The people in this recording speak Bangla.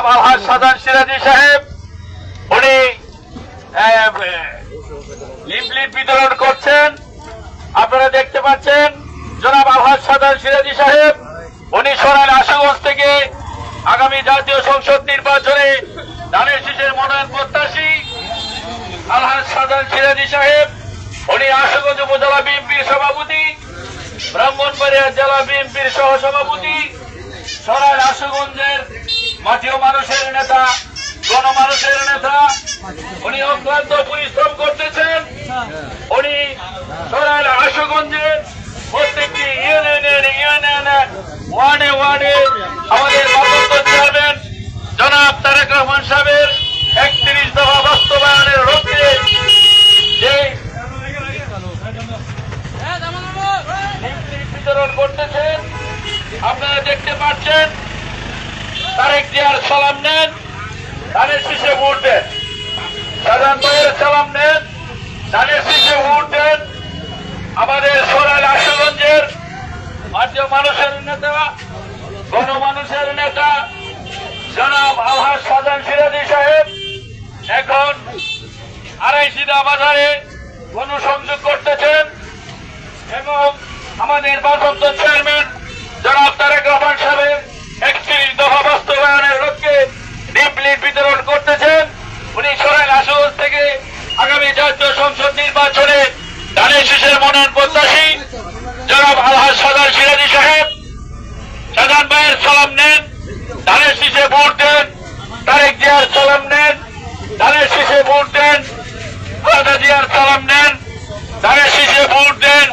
জনাব আলহাজ সাদান সিরাজি সাহেব, উনি লিমপ্লিট বিতরণ করছেন। আপনারা দেখতে পাচ্ছেন, জনাব আলহাজ সাদান সিরাজি সাহেব, উনি সরাইল আশুগঞ্জ থেকে আগামী জাতীয় সংসদ নির্বাচনে ধানের শীষের মনোনয়ন প্রত্যাশী। আলহাজ সাদান সিরাজি সাহেব, উনি আশুগঞ্জ উপজেলা বিএনপির সভাপতি, ব্রাহ্মণবাড়িয়া জেলা বিএনপির সহ সভাপতি সরাইল আশুগঞ্জের ও মানুষের নেতা গণমানুষের নেতা, উনি অক্লান্ত পরিশ্রম করতেছেন। উনি সরাইল আশুগঞ্জের প্রত্যেকটি ইউনিয়নের ইউনিয়নে ওয়ার্ডে ওয়ার্ডে আমাদের ভারপ্রাপ্ত চেয়ারম্যান জনাব তারেক রহমান সাহেবের একত্রিশ দফা বাস্তবায়নের লক্ষ্যে যে বিতরণ করতেছেন, আপনারা দেখতে পাচ্ছেন তারেক জিয়ার সালাম নেন, ধানের শীষে ভোট দেন। সাধারণ ভাইয়ের সালাম নেন, ধানের শীষে ভোট দেন। আমাদের সোনাল আশুগঞ্জের মাঝে মানুষের নেতা, গণমানুষের নেতা, জনাব আলহাজ সাজান সিরাজি সাহেব, এখন আড়াইশিদা বাজারে গণসংযোগ করতেছেন এবং আমাদের ভারপ্রাপ্ত চেয়ারম্যান জনাব তারেক রহমান সাহেবের একত্রিশ দফা বাস্তবায়নের লক্ষ্যে ডিপলিট বিতরণ করতেছেন উনি সরাইল আসজ থেকে আগামী জাতীয় সংসদ নির্বাচনে ধানের শীষের মনোনয়ন প্রত্যাশী জনাব আলহাজ সাদার সিরাজি সাহেব। সাদান ভাইয়ের সালাম নেন ধানের শীষে ভোট দেন। তারেক জিয়ার সালাম নেন ধানের শীষে ভোট দেন। খালেদা জিয়ার সালাম নেন ধানের শীষে ভোট দেন।